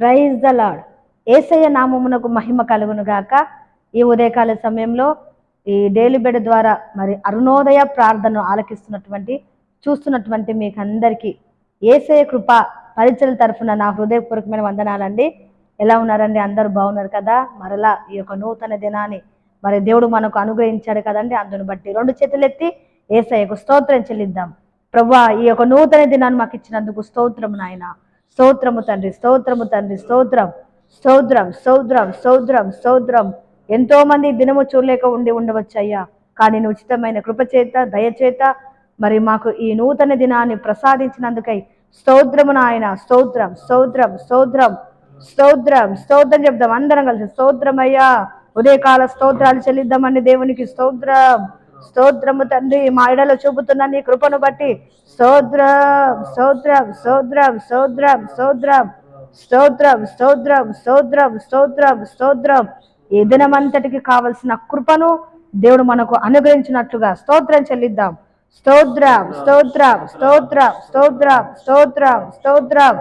Praise the lord ఏసయ్య నామమునకు మహిమ కలుగును గాక. ఈ ఉదయకాల సమయంలో ఈ డైలీ ద్వారా మరి అరుణోదయ ప్రార్థనను ఆలకిస్తున్నటువంటి చూస్తున్నటువంటి మీకు అందరికీ ఏసయ్య కృప పరిచయల తరఫున నా హృదయపూర్వకమైన వందనాలండి. ఎలా ఉన్నారండి? అందరూ బాగున్నారు కదా? మరలా ఈ యొక్క నూతన దినాన్ని మరి దేవుడు మనకు అనుగ్రహించాడు కదండి. అందును బట్టి రెండు చేతులెత్తి ఏసయ్యకు స్తోత్రం చెల్లిద్దాం. ప్రభా ఈ యొక్క నూతన దినాన్ని మాకు ఇచ్చినందుకు స్తోత్రం నాయన. స్తోత్రము తండ్రి స్తోత్రము తండ్రి స్తోత్రం స్తోత్రం స్తోత్రం స్తోత్రం స్తోత్రం. ఎంతో మంది దినము చూడలేక ఉండి ఉండవచ్చయ్యా. కానీ ఉచితమైన కృపచేత దయచేత మరి మాకు ఈ నూతన దినాన్ని ప్రసాదించినందుకై స్తోత్రము నాయన. స్తోత్రం స్తోత్రం స్తోత్రం స్తోత్రం స్తోత్రం చెప్దాం అందరం కలిసి. స్తోత్రమయ్యా. ఉదయకాల స్తోత్రాలు చెల్లిద్దామండి దేవునికి. స్తోత్రం. స్తోత్రము తండ్రి మా ఇడలో చూపుతున్న నీ కృపను బట్టి స్తోత్రం స్తోత్రం స్తోత్రం స్తోత్రం స్తోత్రం స్తోత్రం స్తోత్రం స్తోత్రం స్తోత్రం స్తోత్రం ఈ దినమంతటికి కావలసిన కృపను దేవుడు మనకు అనుగ్రహించినట్లుగా స్తోత్రం చెల్లిద్దాం స్తోత్రం స్తోత్రం స్తోత్రం స్తోత్రం స్తోత్రం స్తోత్రం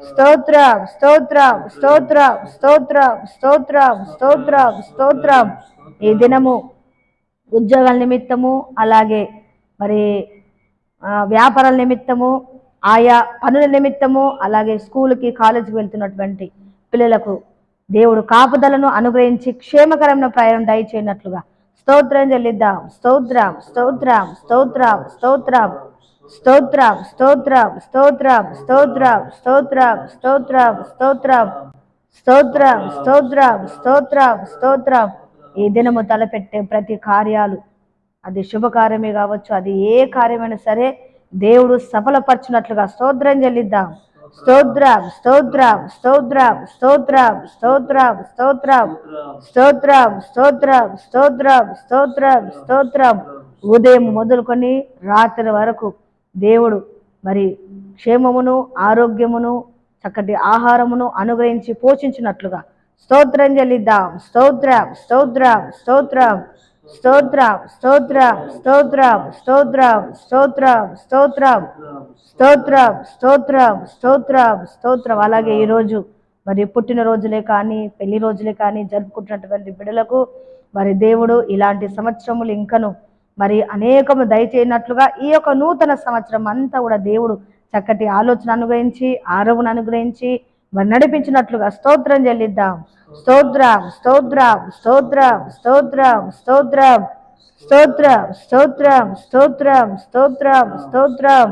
స్తోత్రం స్తోత్రం స్తోత్రం స్తోత్రం స్తోత్రం స్తోత్రం స్తోత్రం ఈ దినము ఉద్యోగాల నిమిత్తము అలాగే మరి వ్యాపారాల నిమిత్తము ఆయా పనుల నిమిత్తము అలాగే స్కూల్కి కాలేజీకి వెళ్తున్నటువంటి పిల్లలకు దేవుడు కాపుదలను అనుగ్రహించి క్షేమకరమైన ప్రయాణం దయచేయనట్లుగా స్తోత్రం చెల్లిద్దాం స్తోత్రం స్తోత్రం స్తోత్రం స్తోత్రం స్తోత్రం స్తోత్రం స్తోత్రం స్తోత్రం స్తోత్రం స్తోత్రం స్తోత్రం స్తోత్రం స్తోత్రం స్తోత్రం స్తోత్రం ఈ దినము తలపెట్టే ప్రతి కార్యాలు అది శుభకార్యమే కావచ్చు అది ఏ కార్యమైనా సరే దేవుడు సఫలపరచినట్లుగా స్తోత్రం చెల్లిద్దాం స్తోత్రం స్తోత్రం స్తోత్రం స్తోత్రం స్తోత్రం స్తోత్రం స్తోత్రం స్తోత్రం స్తోత్రం స్తోత్రం స్తోత్రం ఉదయం మొదలుకొని రాత్రి వరకు దేవుడు మరి క్షేమమును ఆరోగ్యమును చక్కటి ఆహారమును అనుగ్రహించి పోషించినట్లుగా స్తోత్రం చెల్లిద్దాం స్తోత్రం స్తోత్రం స్తోత్రం స్తోత్రం స్తోత్రం స్తోత్రం స్తోత్రం స్తోత్రం స్తోత్రం స్తోత్రం స్తోత్రం స్తోత్రం స్తోత్రం అలాగే ఈరోజు మరి పుట్టినరోజులే కానీ పెళ్ళి రోజులే కానీ జరుపుకుంటున్నటువంటి బిడ్డలకు మరి దేవుడు ఇలాంటి సంవత్సరములు ఇంకను మరి అనేకము దయచేయనట్లుగా ఈ యొక్క నూతన సంవత్సరం అంతా కూడా దేవుడు చక్కటి ఆలోచన అనుగ్రహించి ఆరోగ్యం అనుగ్రహించి మరి నడిపించినట్లుగా స్తోత్రం చెల్లిద్దాం స్తోత్రం స్తోత్రం స్తోత్రం స్తోత్రం స్తోత్రం స్తోత్రం స్తోత్రం స్తోత్రం స్తోత్రం స్తోత్రం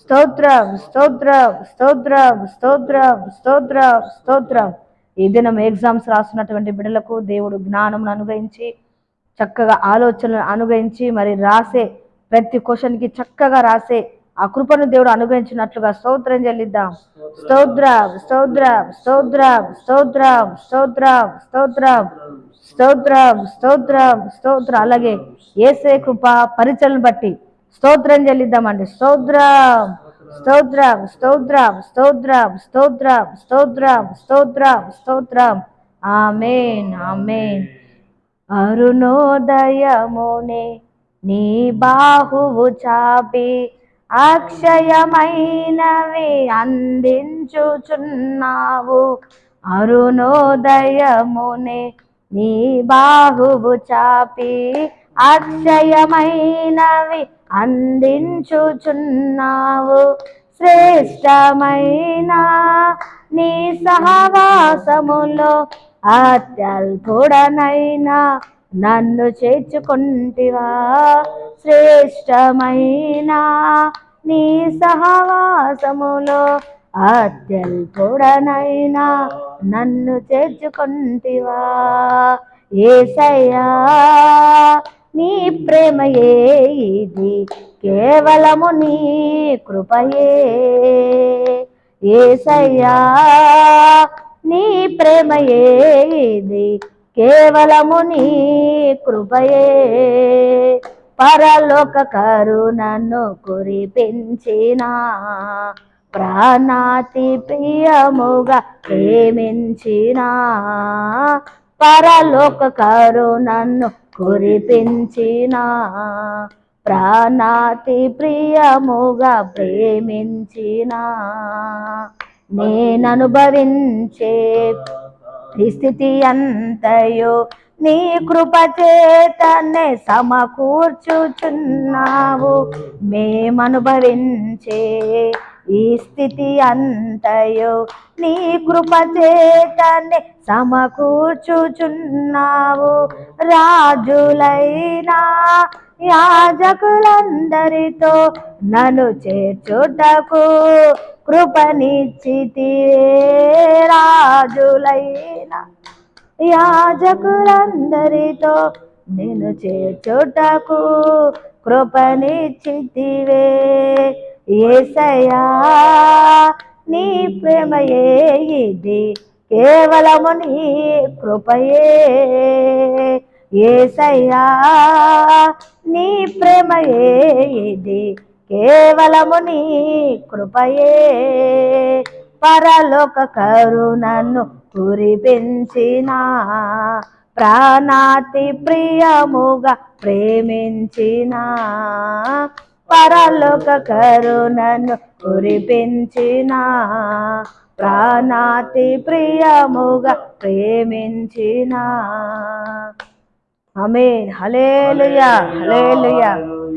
స్తోత్రం స్తోత్రం స్తోత్రం స్తోత్రం స్తోత్రం స్తోత్రం ఈ దినం ఎగ్జామ్స్ రాస్తున్నటువంటి బిడ్డలకు దేవుడు జ్ఞానం అనుగ్రహించి చక్కగా ఆలోచనలు అనుగ్రహించి మరి రాసే ప్రతి క్వశ్చన్కి చక్కగా రాసే ఆ కృపను దేవుడు అనుగ్రహించినట్లుగా స్తోత్రం చెల్లిద్దాం స్తోత్రం స్తోత్రం స్తోత్రం స్తోత్రం స్తోత్రం స్తోత్రం స్తోత్రం స్తోత్రం స్తోత్రం అలాగే ఏసే కృప పరిచయను బట్టి స్తోత్రం చెల్లిద్దామండి స్తోత్రం స్తోత్రం స్తోత్రం స్తోత్రం స్తోత్రం స్తోత్రం స్తోత్రం స్తోత్రం ఆమెన్ ఆమెన్ అరుణోదయమునే నీ బాహువు చాపి అక్షయమైనవి అందించుచున్నావు. అరుణోదయమునే నీ బాహువు చాపి అక్షయమైనవి అందించుచున్నావు. శ్రేష్టమైన నీ సహవాసములో అత్యల్పుడనైనా నన్ను చేర్చుకుంటివా? శ్రేష్టమైన నీ సహవాసములో అత్యల్పుడనైనా నన్ను చేర్చుకుంటివా? ఏసయ్యా నీ ప్రేమయే ఇది కేవలము నీ కృపయే. ఏసయ్యా నీ ప్రేమయే ఇది కేవలము నీ కృపయే. పరలోక కరుణను కురిపించిన ప్రాణాతి ప్రియముగా ప్రేమించిన పరలోక కరుణను కురిపించిన ప్రాణాతి ప్రియముగా ప్రేమించిన. నేననుభవించే ఈ స్థితి అంతయు నీ కృపచేతనే సమకూర్చుచున్నావు. మేమనుభవించే ఈ స్థితి అంతయు నీ కృపచేతనే సమకూర్చుచున్నావు. రాజులైనా యాజకులందరితో నన్ను చేర్చుటకు కృపనిచ్చితి రాజులైనా యాజకులందరితో నేను చేర్చుటకు కృపనిచ్చితివే. ఏసయా నీ ప్రేమయే ఇది కేవలము నీ కృపయే. ఏసయ్యా నీ ప్రేమయే ఇది కేవలము నీ కృపయే. పరలోక కరుణను కురిపించిన ప్రాణాతి ప్రియముగా ప్రేమించిన పరలోక కరుణను కురిపించిన ప్రాణాతి ప్రియముగా ప్రేమించిన. ఆమె హలేలుయా హలేలుయా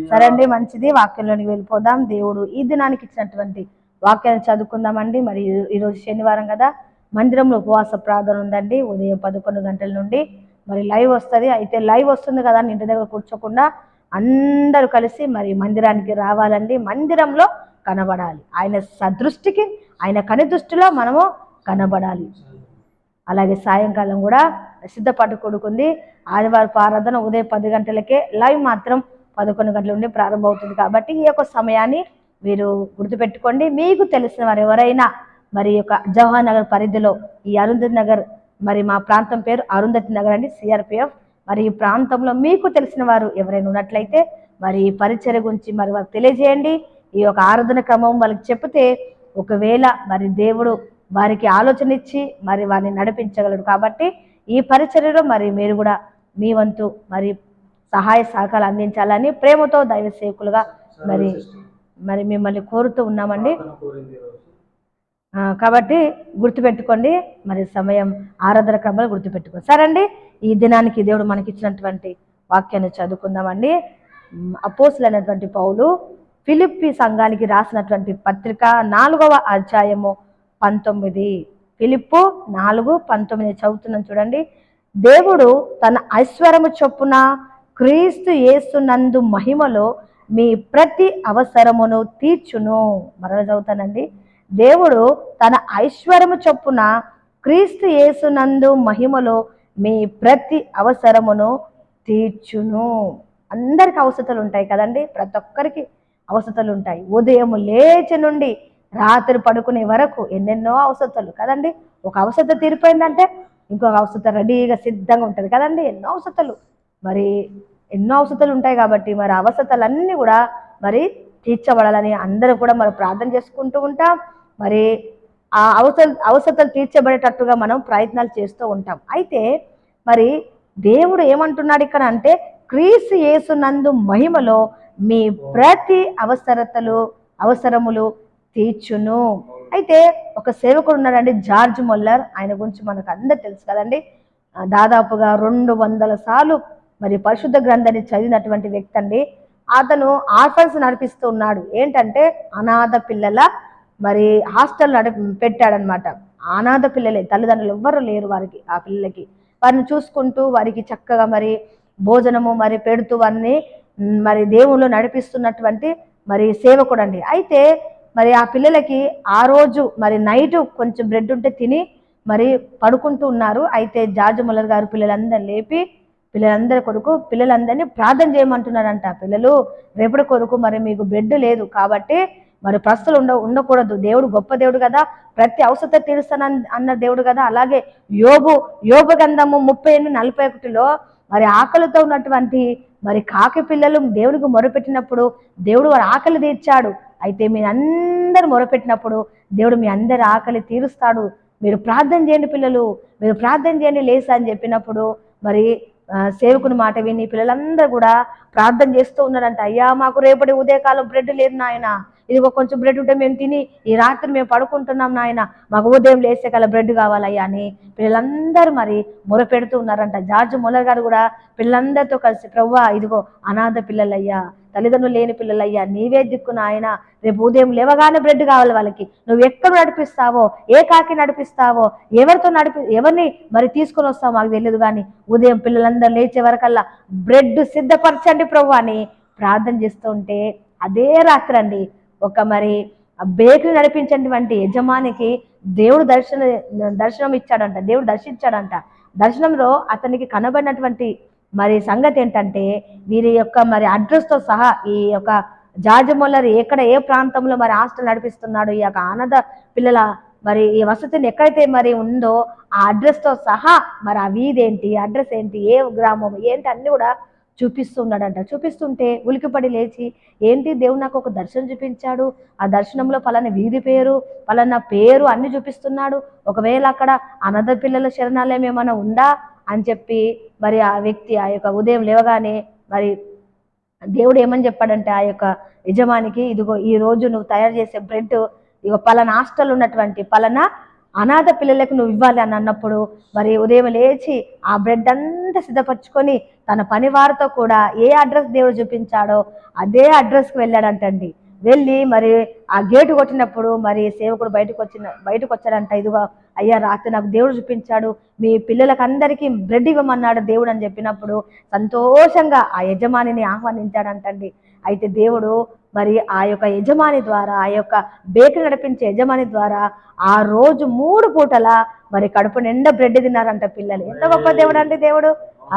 సరే అండి మంచిది. వాక్యంలోనికి వెళ్ళిపోదాం. దేవుడు ఈ దినానికి ఇచ్చినటువంటి వాక్యాన్ని చదువుకుందామండి. మరి ఈరోజు శనివారం కదా. మందిరంలో ఉపవాస ప్రార్థన ఉందండి. ఉదయం పదకొండు గంటల నుండి మరి లైవ్ వస్తుంది. అయితే లైవ్ వస్తుంది కదా అని ఇంటి దగ్గర కూర్చోకుండా అందరూ కలిసి మరి మందిరానికి రావాలండి. మందిరంలో కనబడాలి. ఆయన సదృష్టికి ఆయన కని దృష్టిలో మనము కనబడాలి. అలాగే సాయంకాలం కూడా సిద్ధపాటు కొడుకుంది ఆదివారం ఆరాధన ఉదయం పది గంటలకే లైవ్ మాత్రం పదకొండు గంటల నుండి ప్రారంభమవుతుంది కాబట్టి ఈ యొక్క సమయాన్ని మీరు గుర్తుపెట్టుకోండి మీకు తెలిసిన వారు ఎవరైనా మరి యొక్క జవహర్ నగర్ పరిధిలో ఈ అరుంధతి నగర్ మరి మా ప్రాంతం పేరు అరుంధతి నగర్ అండి సిఆర్పిఎఫ్ మరి ఈ ప్రాంతంలో మీకు తెలిసిన వారు ఎవరైనా ఉన్నట్లయితే మరి ఈ పరిచర్య గురించి మరి వారికి తెలియజేయండి. ఈ యొక్క ఆరాధన క్రమం వాళ్ళకి చెప్తే ఒకవేళ మరి దేవుడు వారికి ఆలోచన ఇచ్చి మరి వారిని నడిపించగలడు కాబట్టి ఈ పరిచర్యలో మరి మీరు కూడా మీ వంతు మరి సహాయ సహకారాలు అందించాలని ప్రేమతో దైవ సేవకులుగా మరి మరి మిమ్మల్ని కోరుతూ ఉన్నామండి. కాబట్టి గుర్తుపెట్టుకోండి మరి సమయం ఆరాధన క్రమాలు గుర్తుపెట్టుకోండి సరే అండి ఈ దినానికి దేవుడు మనకి ఇచ్చినటువంటి వాక్యాన్ని చదువుకుందామండి. మ్, అపోస్తులైనటువంటి పౌలు ఫిలిప్పి సంఘానికి రాసినటువంటి పత్రిక నాలుగవ అధ్యాయము పంతొమ్మిది. ఫిలిప్పు నాలుగు పంతొమ్మిది చదువుతున్నాం చూడండి. దేవుడు తన ఐశ్వర్యము చొప్పున క్రీస్తు యేసునందు మహిమలో మీ ప్రతి అవసరమును తీర్చును. మరల చదువుతానండి. దేవుడు తన ఐశ్వర్యము చొప్పున క్రీస్తు యేసునందు మహిమలో మీ ప్రతి అవసరమును తీర్చును. అందరికి అవసరతలు ఉంటాయి కదండి. ప్రతి ఒక్కరికి అవసరతలు ఉంటాయి. ఉదయం లేచి నుండి రాత్రి పడుకునే వరకు ఎన్నెన్నో అవసరతలు కదండి. ఒక అవసరత తీరిపోయిందంటే ఇంకొక అవసరత రెడీగా సిద్ధంగా ఉంటుంది కదండి. ఎన్నో అవసరతలు. మరి ఎన్నో అవసరతలు ఉంటాయి కాబట్టి మరి అవసరతలన్నీ కూడా మరి తీర్చబడాలని అందరూ కూడా మనం ప్రార్థన చేసుకుంటూ ఉంటాం. మరి ఆ అవసర అవసరతలు తీర్చబడేటట్టుగా మనం ప్రయత్నాలు చేస్తూ ఉంటాం. అయితే మరి దేవుడు ఏమంటున్నాడు ఇక్కడ అంటే క్రీస్తు యేసునందు మహిమలో మీ ప్రతి అవసరతలు అవసరములు తీర్చును. అయితే ఒక సేవకుడు ఉన్నాడండి జార్జ్ మొల్లర్. ఆయన గురించి మనకు అందరు తెలుసు కదండి. దాదాపుగా రెండు వందల సార్లు మరి పరిశుద్ధ గ్రంథాన్ని చదివినటువంటి వ్యక్తి అండి. అతను ఆర్ఫన్స్ నడిపిస్తూ ఉన్నాడు. ఏంటంటే అనాథ పిల్లల మరి హాస్టల్ నడి పెట్టాడనమాట. అనాథ పిల్లలే తల్లిదండ్రులు ఎవ్వరు లేరు వారికి ఆ పిల్లలకి. వారిని చూసుకుంటూ వారికి చక్కగా మరి భోజనము మరి పెడుతూ వారిని మరి దేవుళ్ళు నడిపిస్తున్నటువంటి మరి సేవకుడు అండి. అయితే మరి ఆ పిల్లలకి ఆ రోజు మరి నైట్ కొంచెం బ్రెడ్ ఉంటే తిని మరి పడుకుంటూ ఉన్నారు. అయితే జార్జ్ ముల్లర్ గారు పిల్లలందరినీ లేపి పిల్లలందరి కొరకు పిల్లలందరినీ ప్రార్థన చేయమంటున్నారంట. పిల్లలు రేపటి కొరకు మరి మీకు బ్రెడ్ లేదు కాబట్టి మరి ప్రస్తులు ఉండ ఉండకూడదు. దేవుడు గొప్ప దేవుడు కదా. ప్రతి అవసరత తీరుస్తాన అన్న దేవుడు కదా. అలాగే యోగు యోగ గంధము ముప్పై ఎనిమిది నలభై ఒకటిలో మరి ఆకలితో ఉన్నటువంటి మరి కాకి పిల్లలు దేవుడికి మొరపెట్టినప్పుడు దేవుడు వారి ఆకలి తీర్చాడు. అయితే మీరు అందరు మొరపెట్టినప్పుడు దేవుడు మీ అందరి ఆకలి తీరుస్తాడు. మీరు ప్రార్థన చేయండి పిల్లలు. మీరు ప్రార్థన చేయండి లేసా అని చెప్పినప్పుడు మరి సేవకుని మాట విని పిల్లలందరూ కూడా ప్రార్థన చేస్తూ ఉన్నారంట. అయ్యా మాకు రేపటి ఉదయకాలం బ్రెడ్ లేదు నాయన. ఇదిగో కొంచెం బ్రెడ్ ఉంటే మేము తిని ఈ రాత్రి మేము పడుకుంటున్నాం నాయన. మాకు ఉదయం లేసే కల బ్రెడ్ కావాలయ్యా అని పిల్లలందరూ మరి మొర పెడుతూ ఉన్నారంట. జార్జ్ మొలర్ గారు కూడా పిల్లలందరితో కలిసి ప్రవ్వా ఇదిగో అనాథ పిల్లలయ్యా తల్లిదండ్రులు లేని పిల్లలయ్యా నీవే దిక్కు నాయన. రేపు ఉదయం లేవగానే బ్రెడ్ కావాలి వాళ్ళకి. నువ్వు ఎక్కడ నడిపిస్తావో ఏ కాకి నడిపిస్తావో ఎవరితో నడిపి ఎవరిని మరి తీసుకొని వస్తావో మాకు తెలియదు కానీ ఉదయం పిల్లలందరూ లేచే వరకల్లా బ్రెడ్ సిద్ధపరచండి ప్రభు అని ప్రార్థన చేస్తుంటే అదే రాత్రి అండి ఒక మరి బేకరీ నడిపించినటువంటి యజమానికి దేవుడు దర్శన దర్శనం ఇచ్చాడంట దేవుడు దర్శించాడంట. దర్శనంలో అతనికి కనబడినటువంటి మరి సంగతి ఏంటంటే వీరి యొక్క మరి అడ్రస్తో సహా ఈ యొక్క జార్జ్ ఎక్కడ ఏ ప్రాంతంలో మరి హాస్టల్ నడిపిస్తున్నాడు ఈ యొక్క ఆనంద పిల్లల మరి ఈ వసతిని ఎక్కడైతే మరి ఉందో ఆ అడ్రస్తో సహా మరి ఆ వీధి ఏంటి అడ్రస్ ఏంటి ఏ గ్రామం ఏంటి అన్ని కూడా చూపిస్తున్నాడంట. చూపిస్తుంటే ఉలికిపడి లేచి ఏంటి దేవుడు నాకు ఒక దర్శనం చూపించాడు? ఆ దర్శనంలో పలానా వీధి పేరు పలానా పేరు అన్ని చూపిస్తున్నాడు. ఒకవేళ అక్కడ అనాథ పిల్లల శరణాలయం ఏమైనా ఉందా? అని చెప్పి మరి ఆ వ్యక్తి ఆ యొక్క ఉదయం లేవగానే మరి దేవుడు ఏమని చెప్పాడంటే ఆ యొక్క యజమానికి ఇదిగో ఈ రోజు నువ్వు తయారు చేసే బ్రెడ్ ఇగో పలానా హాస్టల్ ఉన్నటువంటి పలానా అనాథ పిల్లలకు నువ్వు ఇవ్వాలి అని అన్నప్పుడు మరి ఉదయం లేచి ఆ బ్రెడ్ అంతా సిద్ధపరచుకొని తన పనివారితో కూడా ఏ అడ్రస్ దేవుడు చూపించాడో అదే అడ్రస్కి వెళ్ళాడంటండి. వెళ్ళి మరి ఆ గేటు కొట్టినప్పుడు మరి సేవకుడు బయటకు వచ్చిన బయటకు వచ్చాడంట ఇదిగో అయ్యా రాత్రి నాకు దేవుడు చూపించాడు మీ పిల్లలకు అందరికీ బ్రెడ్ ఇవ్వమన్నాడు దేవుడు అని చెప్పినప్పుడు సంతోషంగా ఆ యజమానిని ఆహ్వానించాడంటండి. అయితే దేవుడు మరి ఆ యొక్క యజమాని ద్వారా ఆ యొక్క బేకరీ నడిపించే యజమాని ద్వారా ఆ రోజు మూడు పూటల మరి కడుపు నిండా బ్రెడ్ తిన్నారంట పిల్లలు. ఎంత గొప్ప దేవుడు అండి దేవుడు.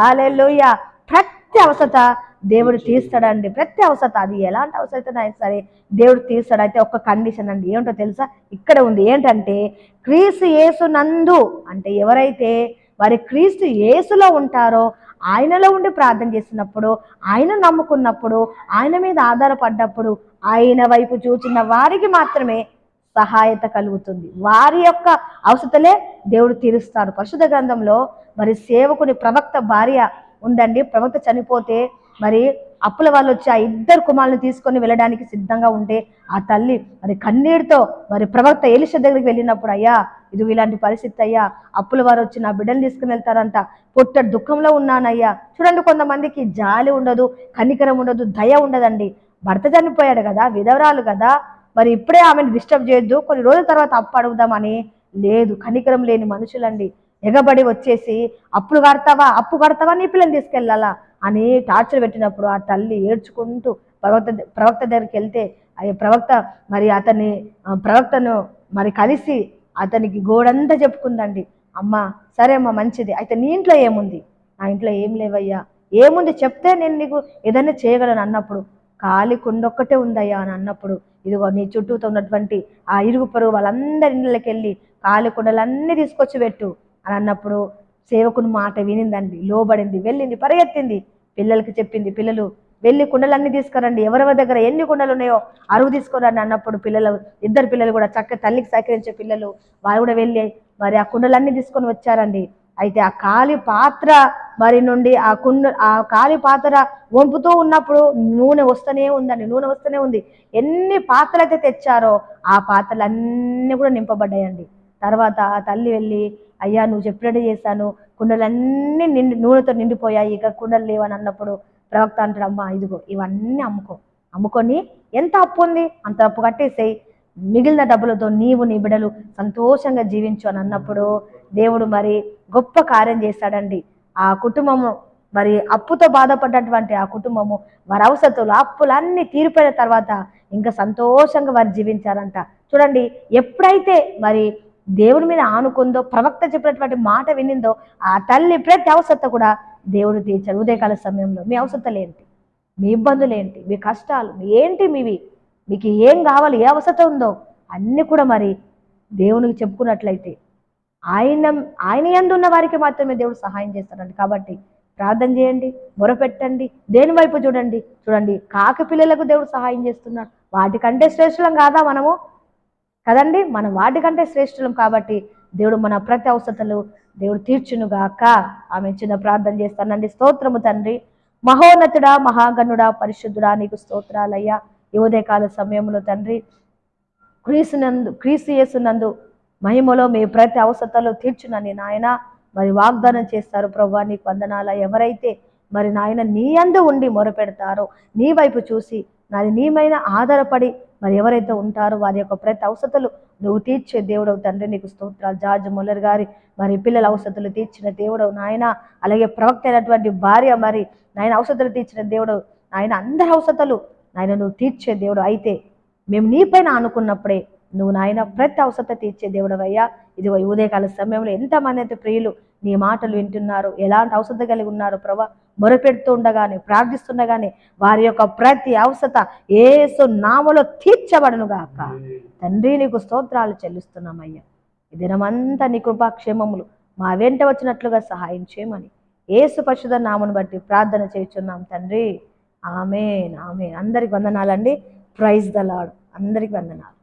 ఆలెలుయ ప్రతి అవసత దేవుడు తీస్తాడండి. ప్రతి అవసత అది ఎలాంటి అవసరమైనా సరే దేవుడు తీస్తాడు అయితే ఒక కండిషన్ అండి. ఏంటో తెలుసా? ఇక్కడ ఉంది. ఏంటంటే క్రీస్తు యేసు నందు అంటే ఎవరైతే వారి క్రీస్తు యేసులో ఉంటారో ఆయనలో ఉండి ప్రార్థన చేసినప్పుడు ఆయన నమ్ముకున్నప్పుడు ఆయన మీద ఆధారపడ్డప్పుడు ఆయన వైపు చూచిన వారికి మాత్రమే సహాయత కలుగుతుంది. వారి యొక్క అవసరతలే దేవుడు తీరుస్తాడు. పరిశుద్ధ గ్రంథంలో మరి సేవకుని ప్రవక్త భార్య ఉందండి. ప్రవక్త చనిపోతే మరి అప్పుల వాళ్ళు వచ్చి ఆ ఇద్దరు కుమారులను తీసుకొని వెళ్ళడానికి సిద్ధంగా ఉంటే ఆ తల్లి మరి కన్నీటితో మరి ప్రవక్త ఎలిష దగ్గరికి వెళ్ళినప్పుడు అయ్యా ఇది ఇలాంటి పరిస్థితి అయ్యా అప్పుల వారు వచ్చి నా బిడ్డలు తీసుకుని వెళ్తారంట. పుట్ట దుఃఖంలో ఉన్నానయ్యా. చూడండి కొంతమందికి జాలి ఉండదు కనికరం ఉండదు దయ ఉండదండి. భర్త చనిపోయాడు కదా విధవరాలు కదా. మరి ఇప్పుడే ఆమెను డిస్టర్బ్ చేయొద్దు. కొన్ని రోజుల తర్వాత అప్పు అడుగుదామని లేదు. కనికరం లేని మనుషులండి. ఎగబడి వచ్చేసి అప్పులు కడతావా? అప్పు కడతావా? నీ పిల్లల్ని తీసుకెళ్ళాలా? అని టార్చర్ పెట్టినప్పుడు ఆ తల్లి ఏడ్చుకుంటూ ప్రవక్త ప్రవక్త దగ్గరికి వెళ్తే ఆ ప్రవక్త మరి అతని ప్రవక్తను మరి కలిసి అతనికి గోడంతా చెప్పుకుందండి. అమ్మ సరే అమ్మ మంచిది. అయితే నీ ఇంట్లో ఏముంది? నా ఇంట్లో ఏం లేవయ్యా. ఏముంది? చెప్తే నేను నీకు ఏదైనా చేయగలను అన్నప్పుడు. ఖాళీ కుండొక్కటే ఉందయ్యా అని అన్నప్పుడు ఇదిగో నీ చుట్టూతో ఉన్నటువంటి ఆ ఇరుగు పరుగు వాళ్ళందరి ఇళ్ళకి వెళ్ళి ఖాళీ కుండలన్నీ తీసుకొచ్చి పెట్టు. అని అన్నప్పుడు సేవకుని మాట వినిందండి లోబడింది వెళ్ళింది పరిగెత్తింది. పిల్లలకి చెప్పింది పిల్లలు వెళ్ళి కుండలన్నీ తీసుకురండి. ఎవరెవరి దగ్గర ఎన్ని కుండలు ఉన్నాయో అరువు తీసుకురండి అన్నప్పుడు పిల్లలు ఇద్దరు పిల్లలు కూడా చక్క తల్లికి సహకరించే పిల్లలు వారు కూడా వెళ్ళి మరి ఆ కుండలన్నీ తీసుకొని వచ్చారండి. అయితే ఆ కాలి పాత్ర మరి నుండి ఆ కుండ ఆ కాలి పాత్ర వంపుతూ ఉన్నప్పుడు నూనె వస్తూనే ఉందండి నూనె వస్తూనే ఉంది. ఎన్ని పాత్రలు అయితే తెచ్చారో ఆ పాత్రలు అన్నీ కూడా నింపబడ్డాయండి. తర్వాత ఆ తల్లి వెళ్ళి అయ్యా నువ్వు చెప్పినట్టు చేశాను. కుండలన్నీ నిండి నూనెతో నిండిపోయాయి. ఇక కుండలు లేవని అన్నప్పుడు ప్రవక్త అంటాడు అమ్మా ఇదిగో ఇవన్నీ అమ్ముకో. అమ్ముకొని ఎంత అప్పు ఉంది? అంత అప్పు కట్టేసేయి. మిగిలిన డబ్బులతో నీవు నీ బిడలు సంతోషంగా జీవించు అని అన్నప్పుడు దేవుడు మరి గొప్ప కార్యం చేశాడండి ఆ కుటుంబము మరి అప్పుతో బాధపడ్డటువంటి ఆ కుటుంబము వారి అవసరతులు అప్పులన్నీ తీరిపోయిన తర్వాత ఇంకా సంతోషంగా వారు జీవించారంట. చూడండి ఎప్పుడైతే మరి దేవుని మీద ఆనుకుందో ప్రవక్త చెప్పినటువంటి మాట వినిందో ఆ తల్లి ప్రతి అవసరత కూడా దేవుడు తీర్చాడు. ఉదయకాల సమయంలో మీ అవసరతలు ఏంటి? మీ ఇబ్బందులు ఏంటి? మీ కష్టాలు ఏంటి మీవి? మీకు ఏం కావాలి? ఏ అవసరత ఉందో అన్నీ కూడా మరి దేవునికి చెప్పుకున్నట్లయితే ఆయన ఆయన ఎందున్న ఉన్న వారికి మాత్రమే దేవుడు సహాయం చేస్తాడండి. కాబట్టి ప్రార్థన చేయండి మొరపెట్టండి దేని వైపు చూడండి? చూడండి కాకి పిల్లలకు దేవుడు సహాయం చేస్తున్నాడు. వాటికంటే శ్రేష్టం కాదా మనము? కదండి? మనం వాటికంటే శ్రేష్ఠులం కాబట్టి దేవుడు మన ప్రతి అవసరతలు దేవుడు తీర్చునుగాక ఆమె చిన్న ప్రార్థన చేస్తానండి. స్తోత్రము తండ్రి. మహోన్నతుడా మహాగణుడా పరిశుద్ధుడా నీకు స్తోత్రాలయ్యా. యువదేకాల సమయంలో తండ్రి క్రీసునందు క్రీస్తు యేసునందు మహిమలో మీ ప్రతి అవసతలో తీర్చునని నాయన. మరి వాగ్దానం చేస్తారు ప్రభా నీకు వందనాల. ఎవరైతే మరి నాయన నీ అందు ఉండి మొరపెడతారో నీ వైపు చూసి నాది నీమైన ఆధారపడి మరి ఎవరైతే ఉంటారో వారి యొక్క ప్రతి అవసరతలు నువ్వు తీర్చే దేవుడవు తండ్రి నీకు స్తోత్రాలు. జార్జ్ ముల్లర్ గారి మరి పిల్లల అవసరతలు తీర్చిన దేవుడవు నాయన. అలాగే ప్రవక్త అయినటువంటి భార్య మరి నాయన అవసరతలు తీర్చిన దేవుడవు ఆయన అందరి అవసరతలు నాయన నువ్వు తీర్చే దేవుడు అయితే మేము నీపైన అనుకున్నప్పుడే నువ్వు నాయన ప్రతి అవసరత తీర్చే దేవుడవయ్యా. ఇది ఈ ఉదయకాల సమయంలో ఎంతమంది అయితే ప్రియులు నీ మాటలు వింటున్నారు ఎలాంటి అవసరత కలిగి ఉన్నారు ప్రభా? మొరపెడుతూ ఉండగానే ప్రార్థిస్తుండగానే వారి యొక్క ప్రతి అవసరత ఏసు నామలో తీర్చబడను గాక తండ్రి నీకు స్తోత్రాలు చెల్లిస్తున్నామయ్యా. ఈ దినమంతా నీ కృపాక్షేమములు మా వెంట వచ్చినట్లుగా సహాయం చేయమని ఏసు పరిశుధ నామను బట్టి ప్రార్థన చేస్తున్నాం తండ్రి. ఆమె ఆమె అందరికి వందనాలండి. ప్రైజ్ ద లాడ్ అందరికి వందనాలు.